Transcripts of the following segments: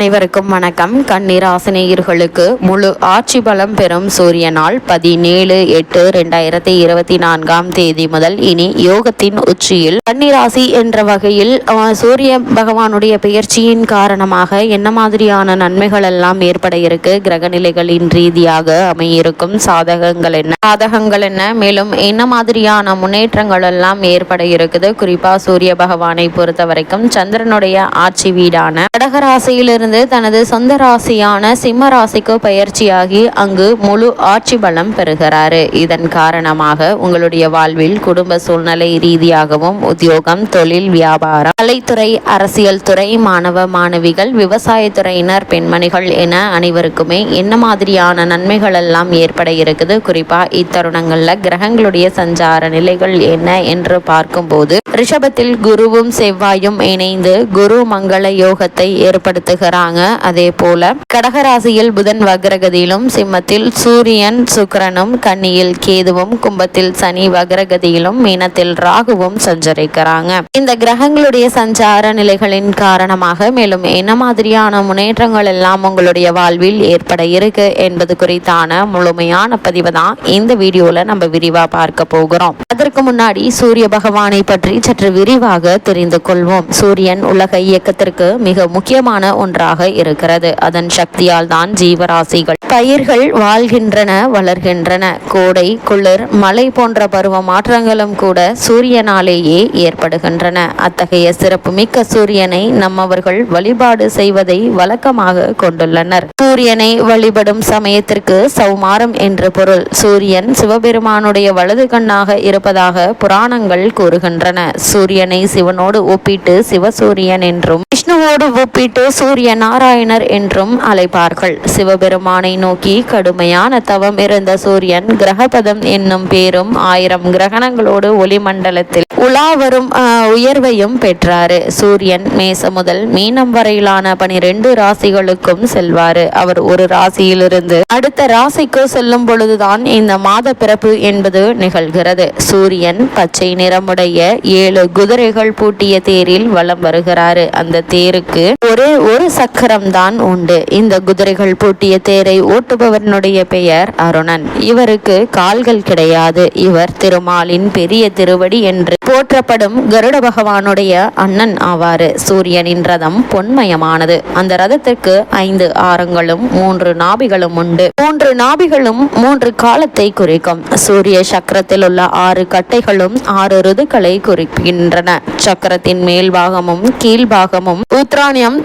அனைவருக்கும் வணக்கம். கன்னிராசினியர்களுக்கு முழு ஆட்சி பலம் பெறும் சூரியனால் பதினேழு எட்டு ரெண்டாயிரத்தி இருபத்தி நான்காம் தேதி முதல் இனி யோகத்தின் உச்சியில். கண்ணீராசி என்ற வகையில் சூரிய பகவானுடைய பெயர்ச்சியின் காரணமாக என்ன மாதிரியான நன்மைகள் எல்லாம் ஏற்பட இருக்கு? கிரகநிலைகளின் ரீதியாக அமையிருக்கும் சாதகங்கள் என்ன? சாதகங்கள் என்ன? மேலும் என்ன மாதிரியான முன்னேற்றங்கள் எல்லாம் ஏற்பட இருக்குது? குறிப்பா சூரிய பகவானை பொறுத்த வரைக்கும் சந்திரனுடைய ஆட்சி வீடான கடகராசியிலிருந்து தனது சொந்த ராசியான சிம்ம ராசிக்கு பயிற்சியாகி அங்கு முழு ஆட்சி பலம் பெறுகிறாரு. இதன் காரணமாக உங்களுடைய வாழ்வில் குடும்ப சூழ்நிலை ரீதியாகவும் உத்தியோகம் தொழில் வியாபாரம் கலைத்துறை அரசியல் துறை மாணவ மாணவிகள் விவசாயத்துறையினர் பெண்மணிகள் என அனைவருக்குமே என்ன மாதிரியான நன்மைகள் எல்லாம் ஏற்பட இருக்குது? குறிப்பா இத்தருணங்கள்ல கிரகங்களுடைய சஞ்சார நிலைகள் என்ன என்று பார்க்கும்போது ரிஷபத்தில் குருவும் செவ்வாயும் இணைந்து குரு மங்கள யோகத்தை ஏற்படுத்துகிறார். ஏற்படுத்துகிறாங்க அதே போல கடகராசியில் புதன் வக்ரகதியிலும் சிம்மத்தில் சூரியன் சுக்கிரனும் கன்னியில் கேதுவும் கும்பத்தில் சனி வக்ரகதியிலும் மீனத்தில் ராகுவும் சஞ்சரிக்கிறாங்க. இந்த கிரகங்களுடைய சஞ்சார நிலைகளின் காரணமாக மேலும் என்ன மாதிரியான முன்னேற்றங்கள் எல்லாம் உங்களுடைய வாழ்வில் ஏற்பட இருக்கு என்பது குறித்தான முழுமையான பதிவு தான் இந்த வீடியோல நம்ம விரிவா பார்க்க போகிறோம். அதற்கு முன்னாடி சூரிய பகவானை பற்றி சற்று விரிவாக தெரிந்து கொள்வோம். சூரியன் உலக இயக்கத்திற்கு மிக முக்கியமான ஒன்றாக இருக்கிறது. அதன் சக்தியால் தான் ஜீவராசிகள் பயிர்கள் வாழ்கின்றன வளர்கின்றன. கோடை குளிர் மழை போன்ற பருவ மாற்றங்களும் கூட சூரியனாலேயே ஏற்படுகின்றன. அத்தகைய சிறப்புமிக்க சூரியனை நம்மவர்கள் வழிபாடு செய்வதை வழக்கமாக கொண்டுள்ளனர். சூரியனை வழிபடும் சமயத்திற்கு சௌமாரம் என்று பொருள். சூரியன் சிவபெருமானுடைய வலது கண்ணாக இருப்பதாக புராணங்கள் கூறுகின்றன. சூரியனை சிவனோடு ஒப்பிட்டு சிவசூரியன் என்றும் விஷ்ணுவோடு ஒப்பிட்டு சூரியன் நாராயணர் என்றும் அழைப்பார்கள். சிவபெருமானை நோக்கி கடுமையான தவம் இருந்த சூரியன் கிரகபதம் என்னும் பேரும் ஆயிரம் கிரகணங்களோடு ஒளிமண்டலத்தில் உலா வரும் உயர்வையும் பெற்றாரு. சூரியன் மேச முதல் மீனம் வரையிலான பனிரெண்டு ராசிகளுக்கும் செல்வாரு. அவர் ஒரு ராசியிலிருந்து அடுத்த ராசிக்கு செல்லும் பொழுதுதான் இந்த மாத பிறப்பு என்பது நிகழ்கிறது. சூரியன் பச்சை நிறமுடைய ஏழு குதிரைகள் பூட்டிய தேரில் வலம் வருகிறாரு. அந்த தேருக்கு ஒரே ஒரு சக்கரம் சக்கரம்தான் உண்டு. இந்த குதிரைகள் பூட்டிய தேரை ஓட்டுபவனுடைய பெயர் அருணன். இவருக்கு கால்கள் கிடையாது. இவர் திருமாலின் பெரிய திருவடி என்று போற்றப்படும் கருட பகவானுடைய அண்ணன் ஆவாறு சூரியனின் ரதம் பொன்மயமானது. அந்த ரதத்திற்கு ஐந்து ஆரங்களும் மூன்று நாபிகளும் உண்டு. மூன்று நாபிகளும் மூன்று காலத்தை குறிக்கும். சூரிய சக்கரத்தில் உள்ள ஆறு கட்டைகளும் ஆறு ருதுக்களை குறிக்கின்றன. சக்கரத்தின் மேல் பாகமும் கீழ்பாகமும் உத்ராணியம்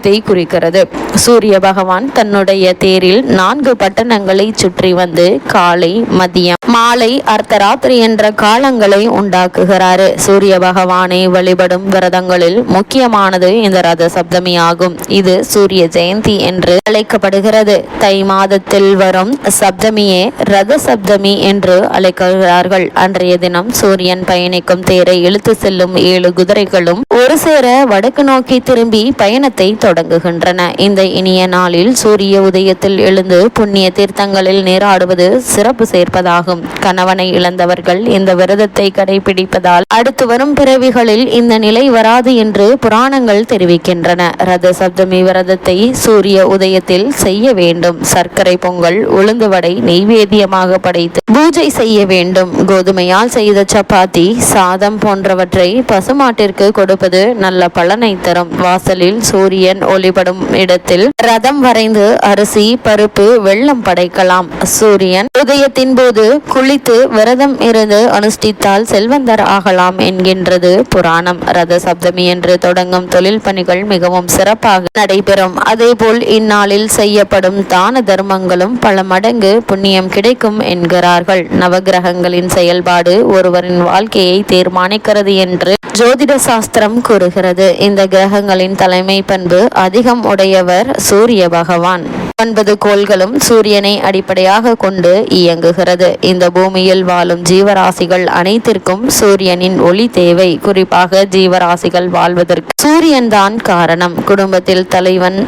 தட்சியானத்தை குறிக்கிறது. சூரிய பகவான் தன்னுடைய தேரில் நான்கு பட்டணங்களை சுற்றி வந்து காலை மதியம் மாலை அர்த்தராத்திரி என்ற காலங்களை உண்டாக்குகிறாரு. சூரிய பகவானை வழிபடும் விரதங்களில் முக்கியமானது இந்த ரத சப்தமி ஆகும். இது சூரிய ஜெயந்தி என்று அழைக்கப்படுகிறது. தை மாதத்தில் வரும் சப்தமியே ரத சப்தமி என்று அழைக்கிறார்கள். அன்றைய தினம் சூரியன் பயணிக்கும் தேரை இழுத்து செல்லும் ஏழு குதிரைகளும் ஒரு சேர வடக்கு நோக்கி திரும்பி பயணத்தை தொடங்குகின்றன. இந்த இனிய நாளில் சூரிய உதயத்தில் எழுந்து புண்ணிய தீர்த்தங்களில் நீராடுவது சிறப்பு சேர்ப்பதாகும். கணவனை இழந்தவர்கள் இந்த விரதத்தை கடைபிடிப்பதால் அடுத்து வரும் பிறவிகளில் இந்த நிலை வராது என்று புராணங்கள் தெரிவிக்கின்றன. ரத சப்தமி விரதத்தை சூரிய உதயத்தில் செய்ய வேண்டும். சர்க்கரை பொங்கல் உளுந்து வடை நெய்வேத்தியமாக படைத்து பூஜை செய்ய வேண்டும். கோதுமையால் செய்த சப்பாத்தி சாதம் போன்றவற்றை பசுமாட்டிற்கு கொடுப்பது நல்ல பலனை தரும். வாசலில் சூரியன் ஒளிபடும் இடத்தில் ரதம் வரைந்து அரிசி பருப்பு வெள்ளம் படைக்கலாம். சூரியன் உதயத்தின் போது குளித்து விரதம் இருந்து அனுஷ்டித்தால் செல்வந்தர் ஆகலாம் என்கின்றது புராணம். ரத சப்தமி என்று தொடங்கும் தொழில் பணிகள் மிகவும் சிறப்பாக நடைபெறும். அதேபோல் இந்நாளில் செய்யப்படும் தான தர்மங்களும் பல மடங்கு புண்ணியம் கிடைக்கும் என்கிறார்கள். நவகிரகங்களின் செயல்பாடு ஒருவரின் வாழ்க்கையை தீர்மானிக்கிறது என்று ஜோதிட சாஸ்திரம் கூறுகிறது. இந்த கிரகங்களின் தலைமை பண்பு அதிகம் உடையவர் சூரிய பகவான். ஒன்பது கோள்களும் சூரியனை அடிப்படையாக கொண்டு இயங்குகிறது. இந்த பூமியில் வாழும் ஜீவராசிகள் அனைத்திற்கும் சூரியனின் ஒளி தேவை. குறிப்பாக ஜீவராசிகள் வாழ்வதற்கு சூரியன் தான் காரணம். குடும்பத்தில் தலைவன்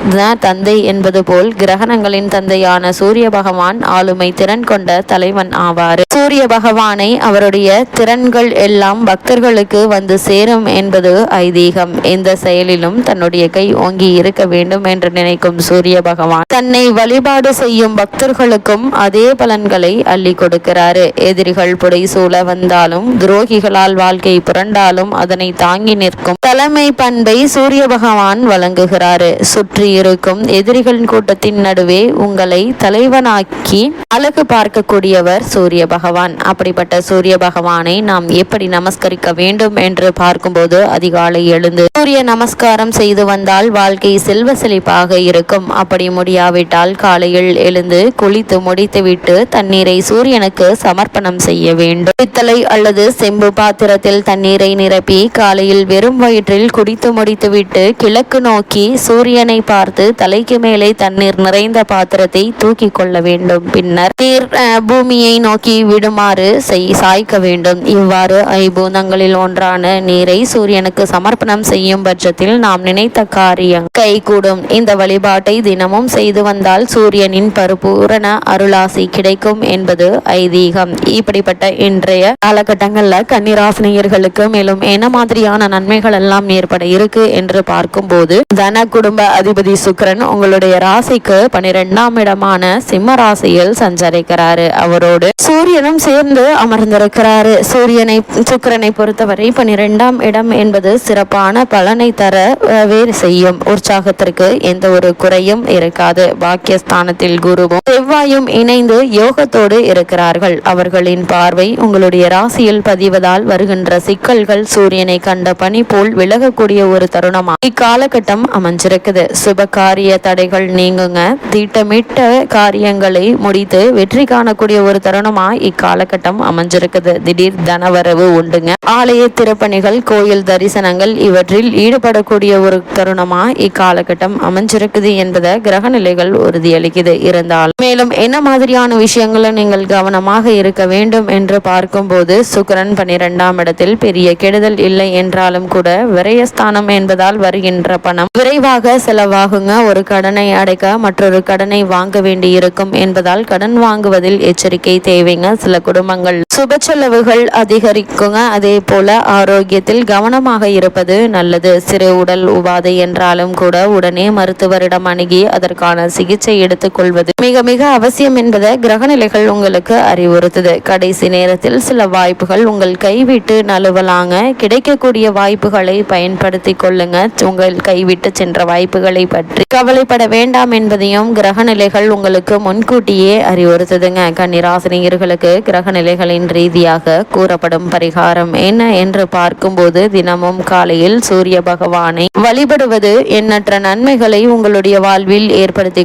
தந்தை என்பது போல் கிரகணங்களின் தந்தையான சூரிய பகவான் ஆளுமை திறன் கொண்ட தலைவன் ஆவார். சூரிய பகவானை அவருடைய திறன்கள் எல்லாம் பக்தர்களுக்கு வந்து சேரும் என்பது ஐதீகம். எந்த செயலிலும் தன்னுடைய கை ஓங்கி இருக்க வேண்டும் என்று நினைக்கும் சூரிய பகவான் தன்னை வழிபாடு செய்யும் பக்தர்களுக்கும் அதே பலன்களை அள்ளி கொடுக்கிறாரு. எதிரிகள் புடைசூழ வந்தாலும் துரோகிகளால் வாழ்க்கை புரண்டாலும் அதனை தாங்கி நிற்கும் தலைமை பண்பை சூரிய பகவான் வழங்குகிறாரு. சுற்றி இருக்கும் எதிரிகளின் கூட்டத்தின் நடுவே உங்களை தலைவனாக்கி அழகு பார்க்கக்கூடியவர் சூரிய பகவான். அப்படிப்பட்ட சூரிய பகவானை நாம் எப்படி நமஸ்கரிக்க வேண்டும் என்று பார்க்கும்போது அதிகாலை எழுந்து சூரிய நமஸ்காரம் செய்து வந்தால் வாழ்க்கை செல்வ செழிப்பாக இருக்கும். அப்படி முடியாவிட்டால் காலையில் எழுந்து குளித்து முடித்துவிட்டு தண்ணீரை சூரியனுக்கு சமர்ப்பணம் செய்ய வேண்டும். பித்தளை அல்லது செம்பு பாத்திரத்தில் தண்ணீரை நிரப்பி காலையில் வெறும் வயிற்றில் குடித்து முடித்துவிட்டு கிழக்கு நோக்கி சூரியனை பார்த்து தலைக்கு மேலே தண்ணீர் நிறைந்த பாத்திரத்தை தூக்கி கொள்ள வேண்டும். பின்னர் நீர் அஹ், பூமியை நோக்கி விடுமாறு செய் சாய்க்க வேண்டும். இவ்வாறு ஐபூதங்களில் ஒன்றான நீரை சூரியனுக்கு சமர்ப்பணம் செய்யும் பட்சத்தில் நாம் நினைத்த காரியம் கைகூடும். இந்த வழிபாட்டை தினமும் செய்து வந்த இருந்தால் சூரியனின் பருபூரண அருளாசி கிடைக்கும் என்பது ஐதீகம். இப்படிப்பட்ட இன்றைய காலகட்டங்களில் கன்னிராசினியர்களுக்கு மேலும் என்ன மாதிரியான நன்மைகள் எல்லாம் ஏற்பட இருக்கு என்று பார்க்கும்போது தன குடும்ப அதிபதி சுக்ரன் உங்களுடைய ராசிக்கு பனிரெண்டாம் இடமான சிம்ம ராசியில் சஞ்சரிக்கிறாரு. அவரோடு சூரியனும் சேர்ந்து அமர்ந்திருக்கிறாரு. சூரியனை சுக்கிரனை பொறுத்தவரை பனிரெண்டாம் இடம் என்பது சிறப்பான பலனை தரவே செய்யும். உற்சாகத்திற்கு எந்த ஒரு குறையும் இருக்காது. பாக்கியஸ்தானத்தில் குருவும் செவ்வாயும் இணைந்து யோகத்தோடு இருக்கிறார்கள். அவர்களின் பார்வை உங்களுடைய ராசியில் பதிவதால் வருகின்ற சிக்கல்கள் சூரியனை கண்ட பனி போல் விலகக்கூடிய ஒரு தருணமா இக்காலகட்டம் அமைஞ்சிருக்குது. சுப காரிய தடைகள் நீங்குங்க. திட்டமிட்ட காரியங்களை முடித்து வெற்றி காணக்கூடிய ஒரு தருணமா இக்காலகட்டம் அமைஞ்சிருக்குது. திடீர் தனவரவு உண்டுங்க. ஆலய திருப்பணிகள் கோயில் தரிசனங்கள் இவற்றில் ஈடுபடக்கூடிய ஒரு தருணமா இக்காலகட்டம் அமைஞ்சிருக்குது என்பதை கிரக நிலைகள் உறுதியளிக்குது இருந்தாலும் மேலும் என்ன மாதிரியான விஷயங்களை நீங்கள் கவனமாக இருக்க வேண்டும் என்று பார்க்கும்போது சுக்கரன் பனிரெண்டாம் இடத்தில் பெரிய கெடுதல் இல்லை என்றாலும் கூட விரயஸ்தானம் என்பதால் வருகின்ற பணம் விரைவாக செலவாகுங்க. ஒரு கடனை அடைக்க மற்றொரு கடனை வாங்க வேண்டி இருக்கும் என்பதால் கடன் வாங்குவதில் எச்சரிக்கை தேவைங்க. சில குடும்பங்கள் சுப செலவுகள் அதிகரிக்குங்க. அதே போல ஆரோக்கியத்தில் கவனமாக இருப்பது நல்லது. சிறு உடல் உபாதை என்றாலும் கூட உடனே மருத்துவரிடம் அணுகி அதற்கான சிகிச்சை எடுத்துக்கொள்வது மிக மிக அவசியம் என்பதை கிரகநிலைகள் உங்களுக்கு அறிவுறுத்துது. கடைசி நேரத்தில் சில வாய்ப்புகள் உங்கள் கைவிட்டு நழுவலாங்க. கிடைக்கக்கூடிய வாய்ப்புகளை பயன்படுத்தி கொள்ளுங்க. உங்கள் கைவிட்டு சென்ற வாய்ப்புகளை பற்றி கவலைப்பட வேண்டாம் என்பதையும் கிரகநிலைகள் உங்களுக்கு முன்கூட்டியே அறிவுறுத்துதுங்க. கன்னிராசினியர்களுக்கு கிரகநிலைகளின் ரீதியாக கூறப்படும் பரிகாரம் என்ன என்று பார்க்கும்போது தினமும் காலையில் சூரிய பகவானை வழிபடுவது எண்ணற்ற நன்மைகளை உங்களுடைய வாழ்வில் ஏற்படுத்தி